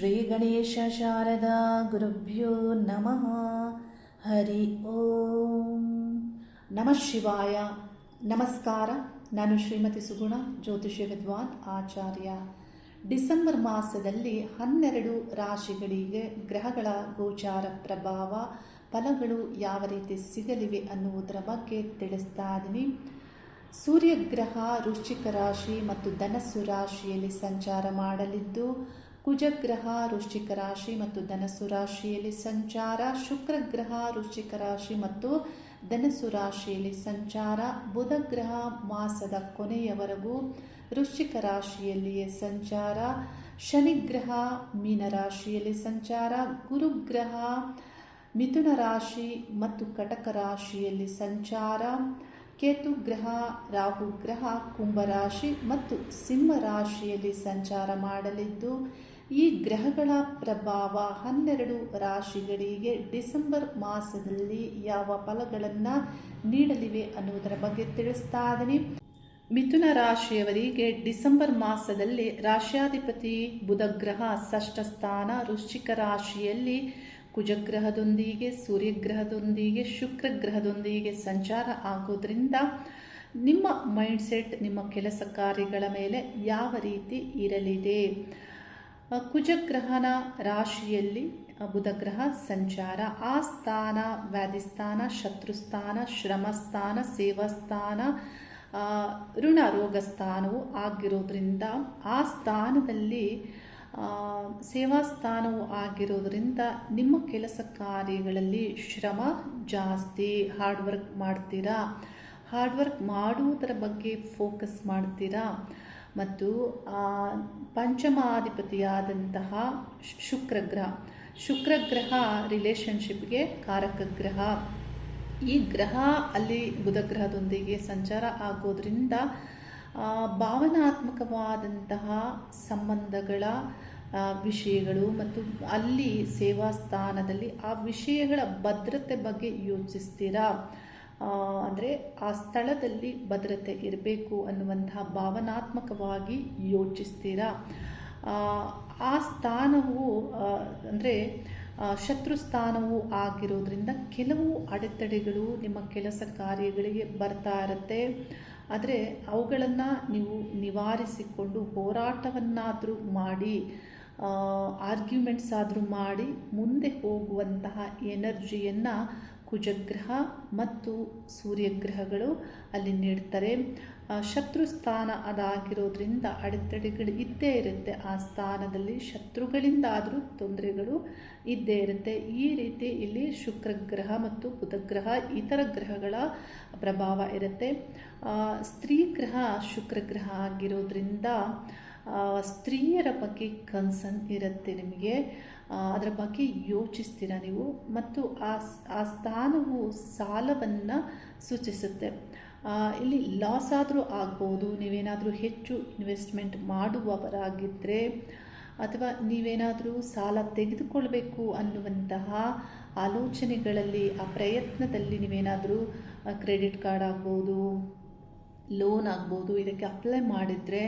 ಶ್ರೀ ಗಣೇಶ ಶಾರದಾ ಗುರುಭ್ಯೋ ನಮಃ. ಹರಿ ಓಂ. ನಮಃ ಶಿವಾಯ. ನಮಸ್ಕಾರ. ನಾನು ಶ್ರೀಮತಿ ಸುಗುಣ, ಜ್ಯೋತಿಷ್ಯ ವಿದ್ವಾನ್ ಆಚಾರ್ಯ. ಡಿಸೆಂಬರ್ ಮಾಸದಲ್ಲಿ ಹನ್ನೆರಡು ರಾಶಿಗಳಿಗೆ ಗ್ರಹಗಳ ಗೋಚಾರ ಪ್ರಭಾವ, ಫಲಗಳು ಯಾವ ರೀತಿ ಸಿಗಲಿವೆ ಅನ್ನುವುದರ ಬಗ್ಗೆ ತಿಳಿಸ್ತಾ ಇದ್ದೀನಿ. ಸೂರ್ಯಗ್ರಹ, ವೃಶ್ಚಿಕ ರಾಶಿ ಮತ್ತು ಧನಸ್ಸು ರಾಶಿಯಲ್ಲಿ ಸಂಚಾರ ಮಾಡಲಿದ್ದು ಕುಜಗ್ರಹ ವೃಶ್ಚಿಕ ರಾಶಿ ಮತ್ತು ಧನಸ್ಸು ರಾಶಿಯಲ್ಲಿ ಸಂಚಾರ ಶುಕ್ರಗ್ರಹ ವೃಶ್ಚಿಕ ರಾಶಿ ಮತ್ತು ಧನಸ್ಸು ರಾಶಿಯಲ್ಲಿ ಸಂಚಾರ, ಬುಧಗ್ರಹ ಮಾಸದ ಕೊನೆಯವರೆಗೂ ವೃಶ್ಚಿಕ ರಾಶಿಯಲ್ಲಿಯೇ ಸಂಚಾರ, ಶನಿಗ್ರಹ ಮೀನರಾಶಿಯಲ್ಲಿ ಸಂಚಾರ, ಗುರುಗ್ರಹ ಮಿಥುನ ರಾಶಿ ಮತ್ತು ಕಟಕ ರಾಶಿಯಲ್ಲಿ ಸಂಚಾರ ಕೇತು ಗ್ರಹ ರಾಹು ಗ್ರಹ ಕುಂಭರಾಶಿ ಮತ್ತು ಸಿಂಹ ರಾಶಿಯಲ್ಲಿ ಸಂಚಾರ ಮಾಡಲಿದ್ದು ಈ ಗ್ರಹಗಳ ಪ್ರಭಾವ ಹನ್ನೆರಡು ರಾಶಿಗಳಿಗೆ ಡಿಸೆಂಬರ್ ಮಾಸದಲ್ಲಿ ಯಾವ ಫಲಗಳನ್ನು ನೀಡಲಿವೆ ಅನ್ನುವುದರ ಬಗ್ಗೆ ತಿಳಿಸ್ತಾ ಇದ್ದೀನಿ ಮಿಥುನ ರಾಶಿಯವರಿಗೆ ಡಿಸೆಂಬರ್ ಮಾಸದಲ್ಲಿ ರಾಶ್ಯಾಧಿಪತಿ ಬುಧಗ್ರಹ ಷಷ್ಠ ಸ್ಥಾನ, ವೃಶ್ಚಿಕ ರಾಶಿಯಲ್ಲಿ ಕುಜಗ್ರಹದೊಂದಿಗೆ, ಸೂರ್ಯಗ್ರಹದೊಂದಿಗೆ, ಶುಕ್ರಗ್ರಹದೊಂದಿಗೆ ಸಂಚಾರ ಆಗೋದ್ರಿಂದ ನಿಮ್ಮ ಮೈಂಡ್ಸೆಟ್, ನಿಮ್ಮ ಕೆಲಸ ಕಾರ್ಯಗಳ ಮೇಲೆ ಯಾವ ರೀತಿ ಇರಲಿದೆ? ಕುಜಗ್ರಹನ ರಾಶಿಯಲ್ಲಿ, ಬುಧಗ್ರಹ ಸಂಚಾರ ಆ ಸ್ಥಾನ ವ್ಯಾಧಿಸ್ಥಾನ, ಶತ್ರುಸ್ಥಾನ, ಶ್ರಮಸ್ಥಾನ, ಸೇವಾಸ್ಥಾನ ಋಣ ರೋಗ ಸ್ಥಾನವು ಆಗಿರೋದ್ರಿಂದ ಆ ಸ್ಥಾನದಲ್ಲಿ ಸೇವಾ ಸ್ಥಾನವು ಆಗಿರೋದ್ರಿಂದ ನಿಮ್ಮ ಕೆಲಸ ಕಾರ್ಯಗಳಲ್ಲಿ ಶ್ರಮ ಜಾಸ್ತಿ ಹಾರ್ಡ್ ವರ್ಕ್ ಮಾಡ್ತೀರಾ? ಹಾರ್ಡ್ ವರ್ಕ್ ಮಾಡುವುದರ ಬಗ್ಗೆ ಫೋಕಸ್ ಮಾಡ್ತೀರಾ? ಮತ್ತು ಪಂಚಮಾಧಿಪತಿಯಾದಂತಹ ಶುಕ್ರಗ್ರಹ. ಶುಕ್ರಗ್ರಹ ರಿಲೇಶನ್ಶಿಪ್ಗೆ ಕಾರಕ ಗ್ರಹ ಈ ಗ್ರಹ ಅಲ್ಲಿ ಬುಧಗ್ರಹದೊಂದಿಗೆ ಸಂಚಾರ ಆಗೋದ್ರಿಂದ ಭಾವನಾತ್ಮಕವಾದಂತಹ ಸಂಬಂಧಗಳ ವಿಷಯಗಳು ಮತ್ತು ಅಲ್ಲಿ ಸೇವಾ ಸ್ಥಾನದಲ್ಲಿ ಆ ವಿಷಯಗಳ ಭದ್ರತೆ ಬಗ್ಗೆ ಯೋಚಿಸ್ತೀರಾ? ಅಂದರೆ ಆ ಸ್ಥಳದಲ್ಲಿ ಭದ್ರತೆ ಇರಬೇಕು ಅನ್ನುವಂತಹ ಭಾವನಾತ್ಮಕವಾಗಿ ಯೋಚಿಸ್ತೀರಾ? ಆ ಸ್ಥಾನವು ಅಂದರೆ ಶತ್ರು ಸ್ಥಾನವು ಆಗಿರೋದ್ರಿಂದ ಕೆಲವು ಅಡೆತಡೆಗಳು ನಿಮ್ಮ ಕೆಲಸ ಕಾರ್ಯಗಳಿಗೆ ಬರ್ತಾ ಇರುತ್ತೆ. ಆದರೆ ಅವುಗಳನ್ನು ನೀವು ನಿವಾರಿಸಿಕೊಂಡು ಹೋರಾಟವನ್ನಾದರೂ ಮಾಡಿ ಆರ್ಗ್ಯುಮೆಂಟ್ಸ್ ಆದರೂ ಮಾಡಿ ಮುಂದೆ ಹೋಗುವಂತಹ ಎನರ್ಜಿಯನ್ನು ಕುಜಗ್ರಹ ಮತ್ತು ಸೂರ್ಯಗ್ರಹಗಳು ಅಲ್ಲಿ ನೀಡ್ತಾರೆ. ಶತ್ರು ಸ್ಥಾನ ಅದಾಗಿರೋದ್ರಿಂದ ಅಡೆತಡೆಗಳು ಇದ್ದೇ ಇರುತ್ತೆ. ಆ ಸ್ಥಾನದಲ್ಲಿ ಶತ್ರುಗಳಿಂದಾದರೂ ತೊಂದರೆಗಳು ಇದ್ದೇ ಇರುತ್ತೆ. ಈ ರೀತಿ ಇಲ್ಲಿ ಶುಕ್ರಗ್ರಹ ಮತ್ತು ಬುಧಗ್ರಹ ಇತರ ಗ್ರಹಗಳ ಪ್ರಭಾವ ಇರುತ್ತೆ. ಸ್ತ್ರೀ ಗ್ರಹ ಶುಕ್ರಗ್ರಹ ಆಗಿರೋದ್ರಿಂದ ಸ್ತ್ರೀಯರ ಬಗ್ಗೆ ಕನ್ಸರ್ನ್ ಇರುತ್ತೆ ನಿಮಗೆ. ಅದರ ಬಗ್ಗೆ ಯೋಚಿಸ್ತೀರಾ ನೀವು? ಮತ್ತು ಆ ಆ ಸ್ಥಾನವು ಸಾಲವನ್ನು ಸೂಚಿಸುತ್ತೆ. ಇಲ್ಲಿ ಲಾಸ್ ಆದರೂ ಆಗ್ಬೋದು, ನೀವೇನಾದರೂ ಹೆಚ್ಚು ಇನ್ವೆಸ್ಟ್ಮೆಂಟ್ ಮಾಡುವವರಾಗಿದ್ದರೆ ಅಥವಾ ನೀವೇನಾದರೂ ಸಾಲ ತೆಗೆದುಕೊಳ್ಬೇಕು ಅನ್ನುವಂತಹ ಆಲೋಚನೆಗಳಲ್ಲಿ, ಆ ಪ್ರಯತ್ನದಲ್ಲಿ ನೀವೇನಾದರೂ ಕ್ರೆಡಿಟ್ ಕಾರ್ಡ್ ಆಗ್ಬೋದು ಲೋನ್ ಆಗ್ಬೋದು, ಇದಕ್ಕೆ ಅಪ್ಲೈ ಮಾಡಿದರೆ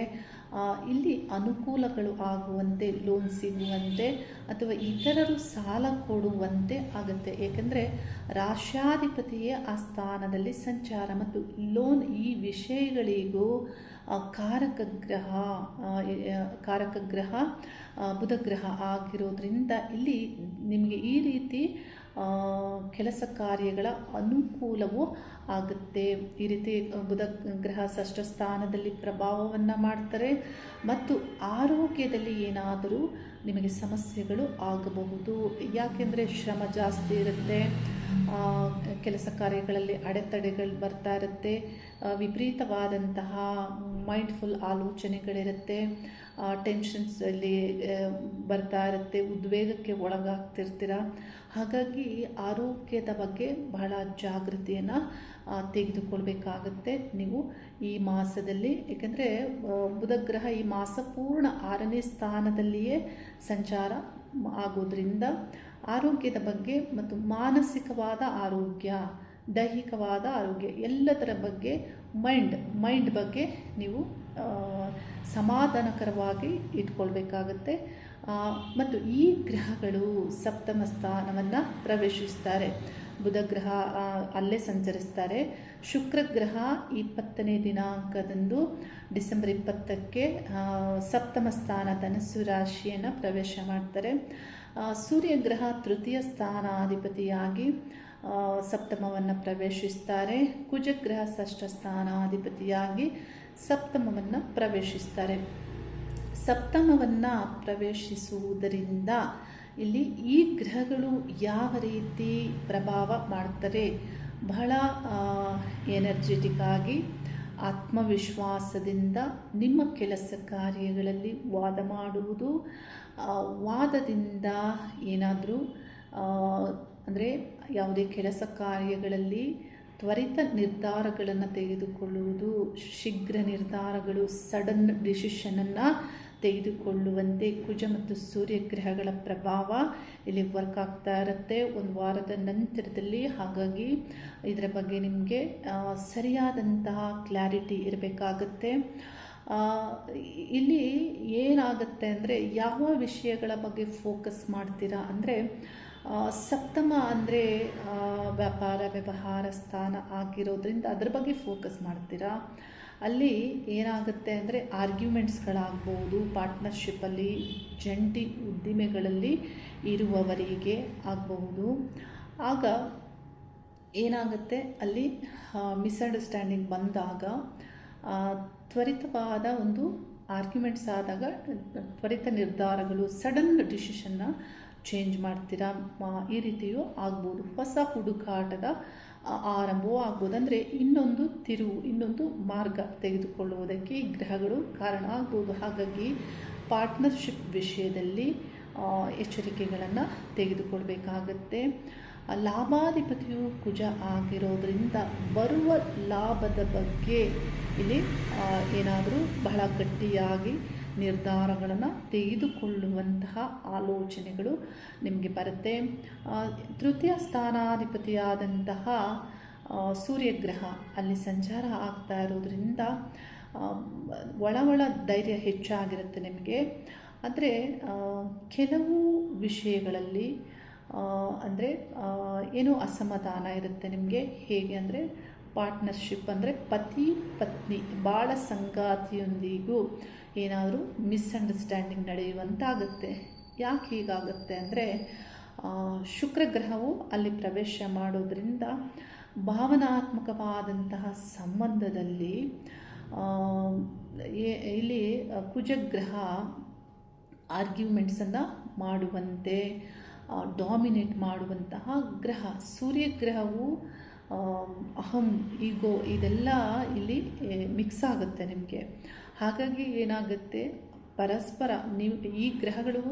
ಇಲ್ಲಿ ಅನುಕೂಲಗಳು ಆಗುವಂತೆ ಲೋನ್ ಸಿಗುವಂತೆ ಅಥವಾ ಇತರರು ಸಾಲ ಕೊಡುವಂತೆ ಆಗುತ್ತೆ. ಏಕೆಂದರೆ ರಾಷ್ಟ್ರಾಧಿಪತಿಯೇ ಆ ಸ್ಥಾನದಲ್ಲಿ ಸಂಚಾರ ಮತ್ತು ಲೋನ್ ಈ ವಿಷಯಗಳಿಗೂ ಕಾರಕ ಗ್ರಹ ಕಾರಕ ಗ್ರಹ ಬುಧಗ್ರಹ ಆಗಿರೋದ್ರಿಂದ ಇಲ್ಲಿ ನಿಮಗೆ ಈ ರೀತಿ ಕೆಲಸ ಕಾರ್ಯಗಳ ಅನುಕೂಲವೂ ಆಗುತ್ತೆ. ಈ ರೀತಿ ಬುಧ ಗ್ರಹ ಷಷ್ಠ ಸ್ಥಾನದಲ್ಲಿ ಪ್ರಭಾವವನ್ನು ಮಾಡ್ತಾರೆ. ಮತ್ತು ಆರೋಗ್ಯದಲ್ಲಿ ಏನಾದರೂ ನಿಮಗೆ ಸಮಸ್ಯೆಗಳು ಆಗಬಹುದು. ಯಾಕೆಂದರೆ ಶ್ರಮ ಜಾಸ್ತಿ ಇರುತ್ತೆ. ಕೆಲಸ ಕಾರ್ಯಗಳಲ್ಲಿ ಅಡೆತಡೆಗಳು ಬರ್ತಾ ಇರುತ್ತೆ. ವಿಪರೀತವಾದಂತಹ ಮೈಂಡ್ಫುಲ್ ಆಲೋಚನೆಗಳಿರುತ್ತೆ. ಟೆನ್ಷನ್ಸಲ್ಲಿ ಬರ್ತಾ ಇರುತ್ತೆ, ಉದ್ವೇಗಕ್ಕೆ ಒಳಗಾಗ್ತಿರ್ತೀರ? ಹಾಗಾಗಿ ಆರೋಗ್ಯದ ಬಗ್ಗೆ ಬಹಳ ಜಾಗೃತಿಯನ್ನು ತೆಗೆದುಕೊಳ್ಬೇಕಾಗತ್ತೆ. ನೀವು ಈ ಮಾಸದಲ್ಲಿ, ಏಕೆಂದರೆ ಬುಧಗ್ರಹ ಈ ಮಾಸ ಪೂರ್ಣ ಆರನೇ ಸ್ಥಾನದಲ್ಲಿಯೇ ಸಂಚಾರ ಆಗೋದ್ರಿಂದ ಆರೋಗ್ಯದ ಬಗ್ಗೆ ಮತ್ತು ಮಾನಸಿಕವಾದ ಆರೋಗ್ಯ, ದೈಹಿಕವಾದ ಆರೋಗ್ಯ ಎಲ್ಲದರ ಬಗ್ಗೆ ಮೈಂಡ್ ಮೈಂಡ್ ಬಗ್ಗೆ ನೀವು ಸಮಾಧಾನಕರವಾಗಿ ಇಟ್ಕೊಳ್ಬೇಕಾಗತ್ತೆ. ಮತ್ತು ಈ ಗ್ರಹಗಳು ಸಪ್ತಮ ಸ್ಥಾನವನ್ನು ಪ್ರವೇಶಿಸ್ತಾರೆ. ಬುಧ ಗ್ರಹ ಅಲ್ಲೇ ಸಂಚರಿಸ್ತಾರೆ. ಶುಕ್ರ ಗ್ರಹ ಇಪ್ಪತ್ತನೇ ದಿನಾಂಕದಂದು ಡಿಸೆಂಬರ್ ಇಪ್ಪತ್ತಕ್ಕೆ ಸಪ್ತಮ ಸ್ಥಾನ ಧನಸ್ಸು ರಾಶಿಯನ್ನು ಪ್ರವೇಶ ಮಾಡ್ತಾರೆ. ಸೂರ್ಯ ಗ್ರಹ ತೃತೀಯ ಸ್ಥಾನಾಧಿಪತಿಯಾಗಿ ಸಪ್ತಮವನ್ನು ಪ್ರವೇಶಿಸ್ತಾರೆ. ಕುಜಗ್ರಹ ಷಷ್ಠ ಸ್ಥಾನಾಧಿಪತಿಯಾಗಿ ಸಪ್ತಮವನ್ನು ಪ್ರವೇಶಿಸ್ತಾರೆ. ಸಪ್ತಮವನ್ನು ಪ್ರವೇಶಿಸುವುದರಿಂದ ಇಲ್ಲಿ ಈ ಗ್ರಹಗಳು ಯಾವ ರೀತಿ ಪ್ರಭಾವ ಮಾಡ್ತಾರೆ? ಬಹಳ ಎನರ್ಜೆಟಿಕ್ ಆಗಿ ಆತ್ಮವಿಶ್ವಾಸದಿಂದ ನಿಮ್ಮ ಕೆಲಸ ಕಾರ್ಯಗಳಲ್ಲಿ ವಾದ ಮಾಡುವುದು ವಾದದಿಂದ ಏನಾದರೂ ಅಂದರೆ ಯಾವುದೇ ಕೆಲಸ ಕಾರ್ಯಗಳಲ್ಲಿ ತ್ವರಿತ ನಿರ್ಧಾರಗಳನ್ನು ತೆಗೆದುಕೊಳ್ಳುವುದು, ಶೀಘ್ರ ನಿರ್ಧಾರಗಳು, ಸಡನ್ ಡಿಸಿಷನನ್ನು ತೆಗೆದುಕೊಳ್ಳುವಂತೆ ಕುಜ ಮತ್ತು ಸೂರ್ಯ ಗ್ರಹಗಳ ಪ್ರಭಾವ ಇಲ್ಲಿ ವರ್ಕ್ ಆಗ್ತಾ ಇರುತ್ತೆ. ಒಂದು ವಾರದ ನಂತರದಲ್ಲಿ ಹಾಗಾಗಿ ಇದರ ಬಗ್ಗೆ ನಿಮಗೆ ಸರಿಯಾದಂತಹ ಕ್ಲಾರಿಟಿ ಇರಬೇಕಾಗತ್ತೆ. ಇಲ್ಲಿ ಏನಾಗುತ್ತೆ ಅಂದರೆ ಯಾವ ವಿಷಯಗಳ ಬಗ್ಗೆ ಫೋಕಸ್ ಮಾಡ್ತೀರಾ ಅಂದರೆ ಸಪ್ತಮ ಅಂದರೆ ವ್ಯಾಪಾರ, ವ್ಯವಹಾರ ಸ್ಥಾನ ಆಗಿರೋದ್ರಿಂದ ಅದ್ರ ಬಗ್ಗೆ ಫೋಕಸ್ ಮಾಡ್ತೀರಾ? ಅಲ್ಲಿ ಏನಾಗುತ್ತೆ ಅಂದರೆ ಆರ್ಗ್ಯುಮೆಂಟ್ಸ್ಗಳಾಗ್ಬೋದು ಪಾರ್ಟ್ನರ್ಶಿಪ್ಪಲ್ಲಿ ಜಂಟಿ ಉದ್ದಿಮೆಗಳಲ್ಲಿ ಇರುವವರಿಗೆ ಆಗಬಹುದು. ಆಗ ಏನಾಗುತ್ತೆ? ಅಲ್ಲಿ ಮಿಸ್ಅಂಡರ್ಸ್ಟ್ಯಾಂಡಿಂಗ್ ಬಂದಾಗ ತ್ವರಿತವಾದ ಒಂದು ಆರ್ಗ್ಯುಮೆಂಟ್ಸ್ ಆದಾಗ, ತ್ವರಿತ ನಿರ್ಧಾರಗಳು ಸಡನ್ ಡಿಸಿಷನ್ನ ಚೇಂಜ್ ಮಾಡ್ತೀರಾ ಈ ರೀತಿಯೂ ಆಗ್ಬೋದು. ಹೊಸ ಹುಡುಕಾಟದ ಆರಂಭವೂ ಆಗ್ಬೋದು. ಅಂದರೆ ಇನ್ನೊಂದು ತಿರುವು, ಇನ್ನೊಂದು ಮಾರ್ಗ ತೆಗೆದುಕೊಳ್ಳುವುದಕ್ಕೆ ಈ ಗ್ರಹಗಳು ಕಾರಣ ಆಗ್ಬೋದು. ಹಾಗಾಗಿ ಪಾರ್ಟ್ನರ್ಶಿಪ್ ವಿಷಯದಲ್ಲಿ ಎಚ್ಚರಿಕೆಗಳನ್ನು ತೆಗೆದುಕೊಳ್ಬೇಕಾಗತ್ತೆ. ಲಾಭಾಧಿಪತಿಯು ಕುಜ ಆಗಿರೋದ್ರಿಂದ ಬರುವ ಲಾಭದ ಬಗ್ಗೆ ಇಲ್ಲಿ ಏನಾದರೂ ಬಹಳ ಗಟ್ಟಿಯಾಗಿ ನಿರ್ಧಾರಗಳನ್ನು ತೆಗೆದುಕೊಳ್ಳುವಂತಹ ಆಲೋಚನೆಗಳು ನಿಮಗೆ ಬರುತ್ತೆ. ತೃತೀಯ ಸ್ಥಾನಾಧಿಪತಿಯಾದಂತಹ ಸೂರ್ಯಗ್ರಹ ಅಲ್ಲಿ ಸಂಚಾರ ಆಗ್ತಾ ಇರೋದ್ರಿಂದ ಒಳ ಒಳ ಧೈರ್ಯ ಹೆಚ್ಚಾಗಿರುತ್ತೆ ನಿಮಗೆ. ಆದರೆ ಕೆಲವು ವಿಷಯಗಳಲ್ಲಿ ಅಂದರೆ ಏನೋ ಅಸಮಾಧಾನ ಇರುತ್ತೆ ನಿಮಗೆ. ಹೇಗೆ ಅಂದರೆ ಪಾರ್ಟ್ನರ್ಶಿಪ್ ಅಂದರೆ ಪತಿ ಪತ್ನಿ ಬಾಳ ಸಂಗಾತಿಯೊಂದಿಗೂ ಏನಾದರೂ ಮಿಸ್ಅಂಡರ್ಸ್ಟ್ಯಾಂಡಿಂಗ್ ನಡೆಯುವಂತಾಗುತ್ತೆ. ಯಾಕೆ ಹೀಗಾಗುತ್ತೆ ಅಂದರೆ ಶುಕ್ರಗ್ರಹವು ಅಲ್ಲಿ ಪ್ರವೇಶ ಮಾಡೋದರಿಂದ ಭಾವನಾತ್ಮಕವಾದಂತಹ ಸಂಬಂಧದಲ್ಲಿ ಇಲ್ಲಿ ಕುಜಗ್ರಹ ಆರ್ಗ್ಯುಮೆಂಟ್ಸನ್ನು ಮಾಡುವಂತೆ ಡಾಮಿನೇಟ್ ಮಾಡುವಂತಹ ಗ್ರಹ. ಸೂರ್ಯಗ್ರಹವು ಅಹಂ, ಈಗೋ ಇದೆಲ್ಲ ಇಲ್ಲಿ ಮಿಕ್ಸ್ ಆಗುತ್ತೆ ನಿಮಗೆ. ಹಾಗಾಗಿ ಏನಾಗುತ್ತೆ? ಪರಸ್ಪರ ನೀವು, ಈ ಗ್ರಹಗಳು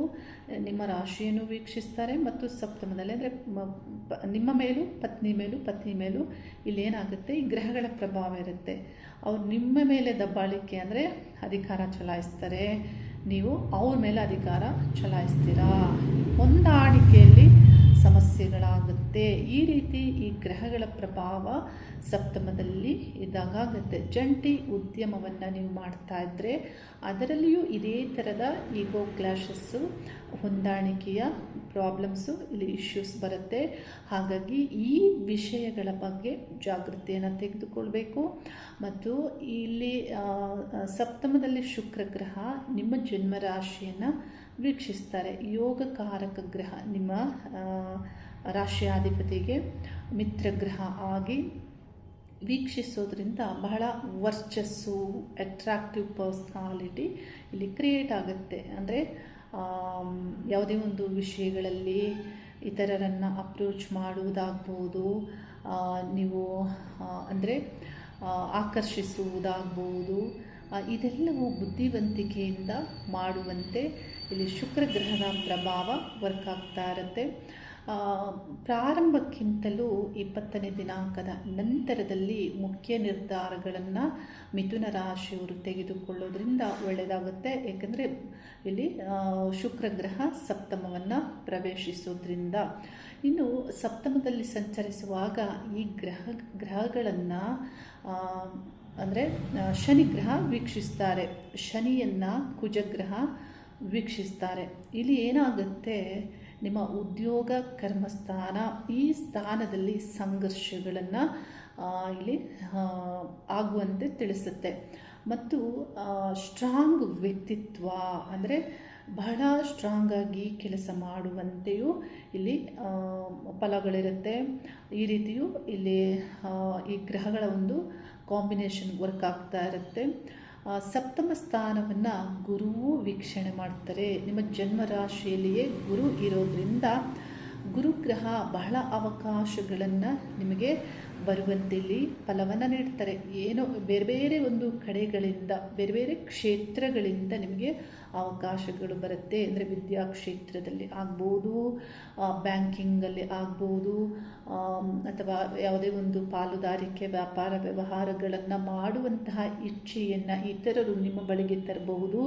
ನಿಮ್ಮ ರಾಶಿಯನ್ನು ವೀಕ್ಷಿಸ್ತಾರೆ ಮತ್ತು ಸಪ್ತಮದಲ್ಲಿ, ಅಂದರೆ ನಿಮ್ಮ ಮೇಲೂ, ಪತ್ನಿ ಮೇಲೂ ಪತ್ನಿ ಮೇಲೂ ಇಲ್ಲೇನಾಗುತ್ತೆ ಈ ಗ್ರಹಗಳ ಪ್ರಭಾವ ಇರುತ್ತೆ. ಅವ್ರು ನಿಮ್ಮ ಮೇಲೆ ದಬ್ಬಾಳಿಕೆ ಅಂದರೆ ಅಧಿಕಾರ ಚಲಾಯಿಸ್ತಾರೆ. ನೀವು ಅವ್ರ ಮೇಲೆ ಅಧಿಕಾರ ಚಲಾಯಿಸ್ತೀರಾ? ಹೊಂದಾಣಿಕೆಯಲ್ಲಿ ಸಮಸ್ಯೆಗಳಾಗುತ್ತೆ. ಈ ರೀತಿ ಈ ಗ್ರಹಗಳ ಪ್ರಭಾವ ಸಪ್ತಮದಲ್ಲಿ ಇದ್ದಾಗುತ್ತೆ ಜಂಟಿ ಉದ್ಯಮವನ್ನು ನೀವು ಮಾಡ್ತಾ ಇದ್ದರೆ ಅದರಲ್ಲಿಯೂ ಇದೇ ಥರದ ಈಗೋ ಕ್ಲಾಶಸ್ಸು ಹೊಂದಾಣಿಕೆಯ ಪ್ರಾಬ್ಲಮ್ಸು ಇಲ್ಲಿ ಇಶ್ಯೂಸ್ ಬರುತ್ತೆ. ಹಾಗಾಗಿ ಈ ವಿಷಯಗಳ ಬಗ್ಗೆ ಜಾಗೃತಿಯನ್ನು ತೆಗೆದುಕೊಳ್ಬೇಕು. ಮತ್ತು ಇಲ್ಲಿ ಸಪ್ತಮದಲ್ಲಿ ಶುಕ್ರ ಗ್ರಹ ನಿಮ್ಮ ಜನ್ಮ ರಾಶಿಯನ್ನು ವೀಕ್ಷಿಸ್ತಾರೆ. ಯೋಗಕಾರಕ ಗ್ರಹ ನಿಮ್ಮ ರಾಷ್ಟ್ರಾಧಿಪತಿಗೆ ಮಿತ್ರ ಗ್ರಹ ಆಗಿ ವೀಕ್ಷಿಸೋದ್ರಿಂದ ಬಹಳ ವರ್ಚಸ್ಸು ಅಟ್ರಾಕ್ಟಿವ್ ಪರ್ಸ್ನಾಲಿಟಿ ಇಲ್ಲಿ ಕ್ರಿಯೇಟ್ ಆಗುತ್ತೆ. ಅಂದರೆ ಯಾವುದೇ ಒಂದು ವಿಷಯಗಳಲ್ಲಿ ಇತರರನ್ನು ಅಪ್ರೋಚ್ ಮಾಡುವುದಾಗ್ಬೋದು ನೀವು ಅಂದರೆ ಆಕರ್ಷಿಸುವುದಾಗ್ಬೋದು ಇದೆಲ್ಲವೂ ಬುದ್ಧಿವಂತಿಕೆಯಿಂದ ಮಾಡುವಂತೆ ಇಲ್ಲಿ ಶುಕ್ರ ಗ್ರಹದ ಪ್ರಭಾವ ವರ್ಕ್ ಆಗ್ತಾ ಇರುತ್ತೆ. ಪ್ರಾರಂಭಕ್ಕಿಂತಲೂ ಇಪ್ಪತ್ತನೇ ದಿನಾಂಕದ ನಂತರದಲ್ಲಿ ಮುಖ್ಯ ನಿರ್ಧಾರಗಳನ್ನು ಮಿಥುನ ರಾಶಿಯವರು ತೆಗೆದುಕೊಳ್ಳೋದ್ರಿಂದ ಒಳ್ಳೆಯದಾಗುತ್ತೆ. ಏಕೆಂದರೆ ಇಲ್ಲಿ ಶುಕ್ರ ಗ್ರಹ ಸಪ್ತಮವನ್ನು ಪ್ರವೇಶಿಸೋದ್ರಿಂದ. ಇನ್ನು ಸಪ್ತಮದಲ್ಲಿ ಸಂಚರಿಸುವಾಗ ಈ ಗ್ರಹ, ಗ್ರಹಗಳನ್ನು ಅಂದರೆ ಶನಿ ಗ್ರಹ ವೀಕ್ಷಿಸ್ತಾರೆ. ಶನಿಯನ್ನು ಕುಜಗ್ರಹ ವೀಕ್ಷಿಸ್ತಾರೆ. ಇಲ್ಲಿ ಏನಾಗುತ್ತೆ, ನಿಮ್ಮ ಉದ್ಯೋಗ ಕರ್ಮಸ್ಥಾನ ಈ ಸ್ಥಾನದಲ್ಲಿ ಸಂಘರ್ಷಗಳನ್ನು ಇಲ್ಲಿ ಆಗುವಂತೆ ತಿಳಿಸುತ್ತೆ. ಮತ್ತು ಸ್ಟ್ರಾಂಗ್ ವ್ಯಕ್ತಿತ್ವ ಅಂದರೆ ಬಹಳ ಸ್ಟ್ರಾಂಗ್ ಆಗಿ ಕೆಲಸ ಮಾಡುವಂತೆಯೂ ಇಲ್ಲಿ ಫಲಗಳಿರುತ್ತೆ. ಈ ರೀತಿಯೂ ಇಲ್ಲಿ ಈ ಗ್ರಹಗಳ ಒಂದು ಕಾಂಬಿನೇಷನ್ ವರ್ಕ್ ಆಗ್ತಾ ಇರುತ್ತೆ. ಸಪ್ತಮ ಸ್ಥಾನವನ್ನು ಗುರುವು ವೀಕ್ಷಣೆ ಮಾಡ್ತಾರೆ. ನಿಮ್ಮ ಜನ್ಮ ರಾಶಿಯಲ್ಲಿಯೇ ಗುರು ಇರೋದ್ರಿಂದ ಗುರುಗ್ರಹ ಬಹಳ ಅವಕಾಶಗಳನ್ನು ನಿಮಗೆ ಬರುವಂತೆ ಇಲ್ಲಿ ಫಲವನ್ನು ನೀಡ್ತಾರೆ. ಏನೋ ಬೇರೆ ಬೇರೆ ಒಂದು ಕಡೆಗಳಿಂದ, ಬೇರೆ ಬೇರೆ ಕ್ಷೇತ್ರಗಳಿಂದ ನಿಮಗೆ ಅವಕಾಶಗಳು ಬರುತ್ತೆ. ಅಂದರೆ ವಿದ್ಯಾ ಕ್ಷೇತ್ರದಲ್ಲಿ ಆಗ್ಬೋದು ಬ್ಯಾಂಕಿಂಗಲ್ಲಿ ಆಗ್ಬೋದು ಅಥವಾ ಯಾವುದೇ ಒಂದು ಪಾಲುದಾರಿಕೆ ವ್ಯಾಪಾರ ವ್ಯವಹಾರಗಳನ್ನು ಮಾಡುವಂತಹ ಇಚ್ಛೆಯನ್ನು ಇತರರು ನಿಮ್ಮ ಬಳಿಗೆ ತರಬಹುದು.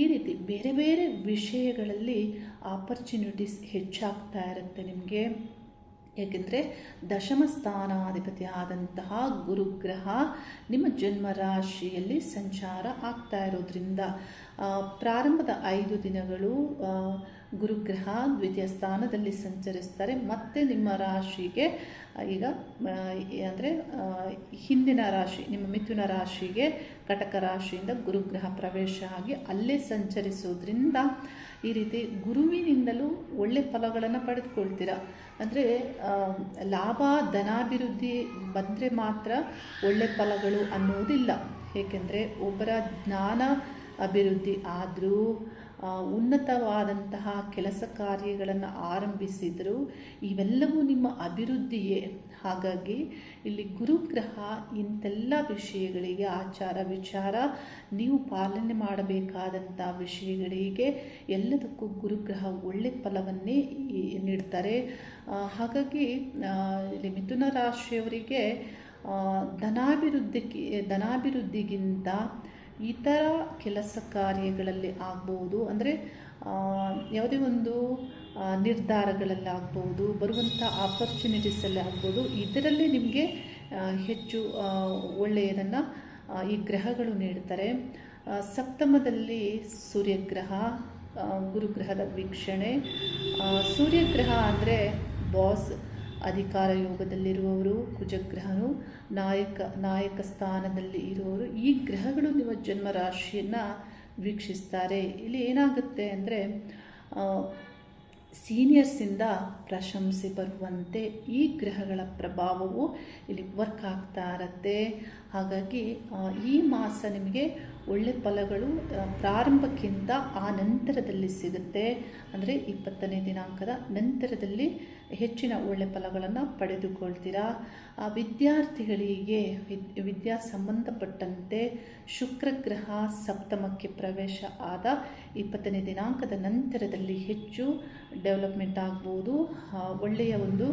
ಈ ರೀತಿ ಬೇರೆ ಬೇರೆ ವಿಷಯಗಳಲ್ಲಿ ಆಪರ್ಚುನಿಟೀಸ್ ಹೆಚ್ಚಾಗ್ತಾ ಇರುತ್ತೆ ನಿಮಗೆ. ಏಕೆಂದರೆ ದಶಮ ಸ್ಥಾನಾಧಿಪತಿ ಆದಂತಹ ಗುರುಗ್ರಹ ನಿಮ್ಮ ಜನ್ಮ ರಾಶಿಯಲ್ಲಿ ಸಂಚಾರ ಆಗ್ತಾ ಇರೋದ್ರಿಂದ ಪ್ರಾರಂಭದ ಐದು ದಿನಗಳು ಗುರುಗ್ರಹ ದ್ವಿತೀಯ ಸ್ಥಾನದಲ್ಲಿ ಸಂಚರಿಸ್ತಾರೆ. ಮತ್ತೆ ನಿಮ್ಮ ರಾಶಿಗೆ, ಈಗ ಅಂದರೆ ಹಿಂದಿನ ರಾಶಿ, ನಿಮ್ಮ ಮಿಥುನ ರಾಶಿಗೆ ಕಟಕ ರಾಶಿಯಿಂದ ಗುರುಗ್ರಹ ಪ್ರವೇಶ ಆಗಿ ಅಲ್ಲೇ ಸಂಚರಿಸೋದ್ರಿಂದ ಈ ರೀತಿ ಗುರುವಿನಿಂದಲೂ ಒಳ್ಳೆ ಫಲಗಳನ್ನು ಪಡೆದುಕೊಳ್ತೀರ. ಅಂದರೆ ಲಾಭ, ಧನಾಭಿವೃದ್ಧಿ ಬಂದರೆ ಮಾತ್ರ ಒಳ್ಳೆ ಫಲಗಳು ಅನ್ನೋದಿಲ್ಲ. ಏಕೆಂದರೆ, ಒಬ್ಬರ ಜ್ಞಾನ ಅಭಿವೃದ್ಧಿ ಆದರೂ ಉನ್ನತವಾದಂತಹ ಕೆಲಸ ಕಾರ್ಯಗಳನ್ನು ಆರಂಭಿಸಿದರೂ, ಇವೆಲ್ಲವೂ ನಿಮ್ಮ ಅಭಿವೃದ್ಧಿಯೇ. ಹಾಗಾಗಿ ಇಲ್ಲಿ ಗುರುಗ್ರಹ ಇಂತೆಲ್ಲ ವಿಷಯಗಳಿಗೆ ಆಚಾರ ವಿಚಾರ ನೀವು ಪಾಲನೆ ಮಾಡಬೇಕಾದಂಥ ವಿಷಯಗಳಿಗೆ ಎಲ್ಲದಕ್ಕೂ ಗುರುಗ್ರಹ ಒಳ್ಳೆ ಫಲವನ್ನೇ ನೀಡ್ತಾರೆ. ಹಾಗಾಗಿ ಇಲ್ಲಿ ಮಿಥುನ ರಾಶಿಯವರಿಗೆ ಧನಾಭಿವೃದ್ಧಿ ಧನಾಭಿವೃದ್ಧಿಗೆ ಧನಾಭಿವೃದ್ಧಿಗಿಂತ ಇತರ ಕೆಲಸ ಕಾರ್ಯಗಳಲ್ಲಿ ಆಗ್ಬೋದು ಅಂದರೆ ಯಾವುದೇ ಒಂದು ನಿರ್ಧಾರಗಳಲ್ಲಿ ನಿರ್ಧಾರಗಳಲ್ಲಾಗ್ಬೋದು ಬರುವಂಥ ಆಪರ್ಚುನಿಟೀಸಲ್ಲಿ ಆಗ್ಬೋದು ಇದರಲ್ಲಿ ನಿಮಗೆ ಹೆಚ್ಚು ಒಳ್ಳೆಯದನ್ನು ಈ ಗ್ರಹಗಳು ನೀಡ್ತಾರೆ. ಸಪ್ತಮದಲ್ಲಿ ಸೂರ್ಯಗ್ರಹ ಗುರುಗ್ರಹದ ವೀಕ್ಷಣೆ. ಸೂರ್ಯಗ್ರಹ ಅಂದರೆ ಬಾಸ್ ಅಧಿಕಾರ ಯೋಗದಲ್ಲಿರುವವರು ಕುಜಗ್ರಹನು ನಾಯಕ ನಾಯಕ ಸ್ಥಾನದಲ್ಲಿ ಇರುವವರು, ಈ ಗ್ರಹಗಳು ನಿಮ್ಮ ಜನ್ಮ ರಾಶಿಯನ್ನು ವೀಕ್ಷಿಸ್ತಾರೆ. ಇಲ್ಲಿ ಏನಾಗುತ್ತೆ ಅಂದರೆ ಸೀನಿಯರ್ಸಿಂದ ಪ್ರಶಂಸೆ ಬರುವಂತೆ ಈ ಗ್ರಹಗಳ ಪ್ರಭಾವವು ಇಲ್ಲಿ ವರ್ಕ್ ಆಗ್ತಾ ಇರತ್ತೆ. ಹಾಗಾಗಿ ಈ ಮಾಸ ನಿಮಗೆ ಒಳ್ಳೆ ಫಲಗಳು ಪ್ರಾರಂಭಕ್ಕಿಂತ ಆ ನಂತರದಲ್ಲಿ ಸಿಗುತ್ತೆ. ಅಂದರೆ ಇಪ್ಪತ್ತನೇ ದಿನಾಂಕದ ನಂತರದಲ್ಲಿ ಹೆಚ್ಚಿನ ಒಳ್ಳೆ ಫಲಗಳನ್ನು ಪಡೆದುಕೊಳ್ತೀರಾ? ಆ, ವಿದ್ಯಾರ್ಥಿಗಳಿಗೆ ವಿದ್, ವಿದ್ಯಾ ಸಂಬಂಧಪಟ್ಟಂತೆ ಶುಕ್ರ ಗ್ರಹ ಸಪ್ತಮಕ್ಕೆ ಪ್ರವೇಶ ಆದ ಇಪ್ಪತ್ತನೇ ದಿನಾಂಕದ ನಂತರದಲ್ಲಿ ಹೆಚ್ಚು ಡೆವಲಪ್ಮೆಂಟ್ ಆಗ್ಬೋದು. ಒಳ್ಳೆಯ ಒಂದು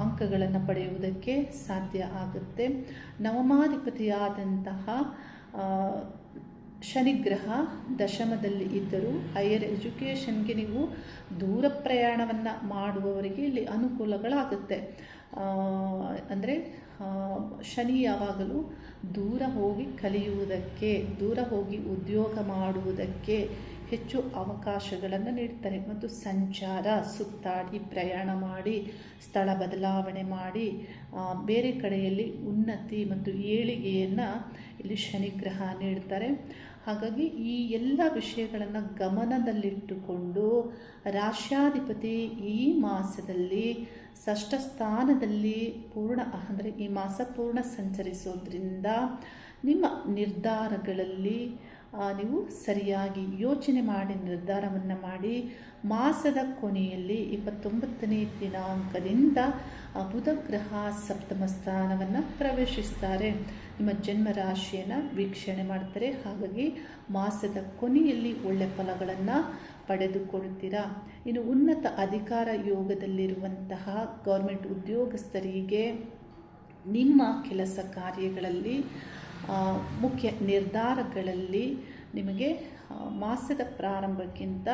ಅಂಕಗಳನ್ನು ಪಡೆಯುವುದಕ್ಕೆ ಸಾಧ್ಯ ಆಗುತ್ತೆ. ನವಮಾಧಿಪತಿಯಾದಂತಹ ಶನಿಗ್ರಹ ದಶಮದಲ್ಲಿ ಇದ್ದರೂ ಹೈಯರ್ ಎಜುಕೇಷನ್ಗೆ ನೀವು ದೂರ ಪ್ರಯಾಣವನ್ನು ಮಾಡುವವರಿಗೆ ಇಲ್ಲಿ ಅನುಕೂಲಗಳಾಗುತ್ತೆ. ಅಂದರೆ ಶನಿ ಯಾವಾಗಲೂ ದೂರ ಹೋಗಿ ಕಲಿಯುವುದಕ್ಕೆ, ದೂರ ಹೋಗಿ ಉದ್ಯೋಗ ಮಾಡುವುದಕ್ಕೆ ಹೆಚ್ಚು ಅವಕಾಶಗಳನ್ನು ನೀಡ್ತಾರೆ. ಮತ್ತು ಸಂಚಾರ, ಸುತ್ತಾಡಿ, ಪ್ರಯಾಣ ಮಾಡಿ, ಸ್ಥಳ ಬದಲಾವಣೆ ಮಾಡಿ ಬೇರೆ ಕಡೆಯಲ್ಲಿ ಉನ್ನತಿ ಮತ್ತು ಏಳಿಗೆಯನ್ನು ಇಲ್ಲಿ ಶನಿಗ್ರಹ ನೀಡ್ತಾರೆ. ಹಾಗಾಗಿ ಈ ಎಲ್ಲ ವಿಷಯಗಳನ್ನು ಗಮನದಲ್ಲಿಟ್ಟುಕೊಂಡು ರಾಶ್ಯಾಧಿಪತಿ ಈ ಮಾಸದಲ್ಲಿ ಷಷ್ಠ ಸ್ಥಾನದಲ್ಲಿ ಪೂರ್ಣ, ಅಂದರೆ ಈ ಮಾಸ ಪೂರ್ಣ ಸಂಚರಿಸೋದ್ರಿಂದ ನಿಮ್ಮ ನಿರ್ಧಾರಗಳಲ್ಲಿ ನೀವು ಸರಿಯಾಗಿ ಯೋಚನೆ ಮಾಡಿ, ನಿರ್ಧಾರವನ್ನು ಮಾಡಿ. ಮಾಸದ ಕೊನೆಯಲ್ಲಿ ಇಪ್ಪತ್ತೊಂಬತ್ತನೇ ದಿನಾಂಕದಿಂದ ಬುಧ ಗ್ರಹ ಸಪ್ತಮ ಸ್ಥಾನವನ್ನು ಪ್ರವೇಶಿಸ್ತಾರೆ. ನಿಮ್ಮ ಜನ್ಮ ರಾಶಿಯನ್ನು ವೀಕ್ಷಣೆ ಮಾಡ್ತಾರೆ. ಹಾಗಾಗಿ ಮಾಸದ ಕೊನೆಯಲ್ಲಿ ಒಳ್ಳೆ ಫಲಗಳನ್ನು ಪಡೆದುಕೊಳ್ತೀರಾ? ಇನ್ನು ಉನ್ನತ ಅಧಿಕಾರ ಯೋಗದಲ್ಲಿರುವಂತಹ ಗೌರ್ಮೆಂಟ್ ಉದ್ಯೋಗಸ್ಥರಿಗೆ ನಿಮ್ಮ ಕೆಲಸ ಕಾರ್ಯಗಳಲ್ಲಿ ಮುಖ್ಯ ನಿರ್ಧಾರಗಳಲ್ಲಿ ನಿಮಗೆ ಮಾಸದ ಪ್ರಾರಂಭಕ್ಕಿಂತ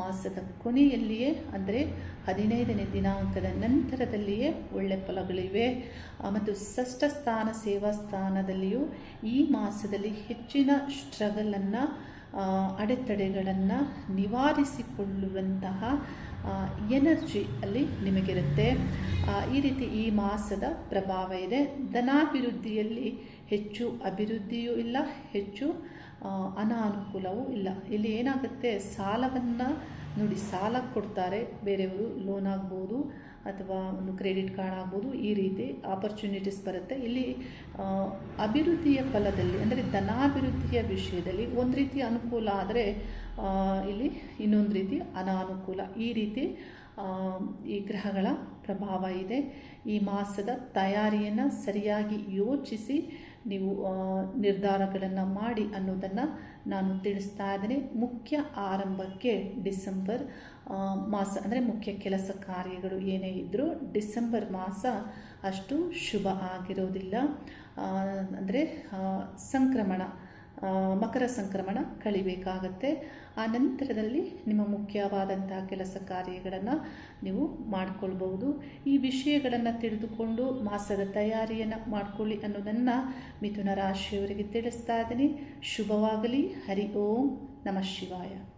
ಮಾಸದ ಕೊನೆಯಲ್ಲಿಯೇ, ಅಂದರೆ ಹದಿನೈದನೇ ದಿನಾಂಕದ ನಂತರದಲ್ಲಿಯೇ ಒಳ್ಳೆ ಫಲಗಳಿವೆ. ಮತ್ತು ಷಷ್ಠ ಸ್ಥಾನ ಸೇವಾ ಸ್ಥಾನದಲ್ಲಿಯೂ ಈ ಮಾಸದಲ್ಲಿ ಹೆಚ್ಚಿನ ಸ್ಟ್ರಗಲನ್ನು ಅಡೆತಡೆಗಳನ್ನು ನಿವಾರಿಸಿಕೊಳ್ಳುವಂತಹ ಎನರ್ಜಿ ಅಲ್ಲಿ ನಿಮಗಿರುತ್ತೆ. ಈ ರೀತಿ ಈ ಮಾಸದ ಪ್ರಭಾವ ಇದೆ. ಧನಾಭಿವೃದ್ಧಿಯಲ್ಲಿ ಹೆಚ್ಚು ಅಭಿವೃದ್ಧಿಯೂ ಇಲ್ಲ, ಹೆಚ್ಚು ಅನಾನುಕೂಲವೂ ಇಲ್ಲ. ಇಲ್ಲಿ ಏನಾಗುತ್ತೆ? ಸಾಲವನ್ನು ನೋಡಿ, ಸಾಲ ಕೊಡ್ತಾರೆ ಬೇರೆಯವರು ಲೋನ್ ಆಗ್ಬೋದು ಅಥವಾ ಒಂದು ಕ್ರೆಡಿಟ್ ಕಾರ್ಡ್ ಆಗ್ಬೋದು, ಈ ರೀತಿ ಆಪರ್ಚುನಿಟೀಸ್ ಬರುತ್ತೆ. ಇಲ್ಲಿ ಅಭಿವೃದ್ಧಿಯ ಫಲದಲ್ಲಿ, ಅಂದರೆ ಧನಾಭಿವೃದ್ಧಿಯ ವಿಷಯದಲ್ಲಿ ಒಂದು ರೀತಿ ಅನುಕೂಲ ಆದರೆ ಇಲ್ಲಿ ಇನ್ನೊಂದು ರೀತಿ ಅನಾನುಕೂಲ. ಈ ರೀತಿ ಈ ಗ್ರಹಗಳ ಪ್ರಭಾವ ಇದೆ. ಈ ಮಾಸದ ತಯಾರಿಯನ್ನು ಸರಿಯಾಗಿ ಯೋಚಿಸಿ ನೀವು ನಿರ್ಧಾರಗಳನ್ನು ಮಾಡಿ ಅನ್ನೋದನ್ನು ನಾನು ತಿಳಿಸ್ತಾ ಇದ್ದೀನಿ. ಮುಖ್ಯ ಆರಂಭಕ್ಕೆ ಡಿಸೆಂಬರ್ ಮಾಸ, ಅಂದರೆ ಮುಖ್ಯ ಕೆಲಸ ಕಾರ್ಯಗಳು ಏನೇ ಇದ್ದರೂ ಡಿಸೆಂಬರ್ ಮಾಸ ಅಷ್ಟು ಶುಭ ಆಗಿರೋದಿಲ್ಲ. ಅಂದರೆ ಸಂಕ್ರಮಣ. ಮಕರ ಸಂಕ್ರಮಣ ಕಳಿಬೇಕಾಗತ್ತೆ ಆ ನಂತರದಲ್ಲಿ ನಿಮ್ಮ ಮುಖ್ಯವಾದಂತಹ ಕೆಲಸ ಕಾರ್ಯಗಳನ್ನು ನೀವು ಮಾಡಿಕೊಳ್ಬಹುದು. ಈ ವಿಷಯಗಳನ್ನು ತಿಳಿದುಕೊಂಡು ಮಾಸದ ತಯಾರಿಯನ್ನು ಮಾಡಿಕೊಳ್ಳಿ ಅನ್ನೋದನ್ನು ಮಿಥುನ ರಾಶಿಯವರಿಗೆ ತಿಳಿಸ್ತಾ ಇದ್ದೀನಿ. ಶುಭವಾಗಲಿ. ಹರಿ ಓಂ. ನಮಃ ಶಿವಾಯ.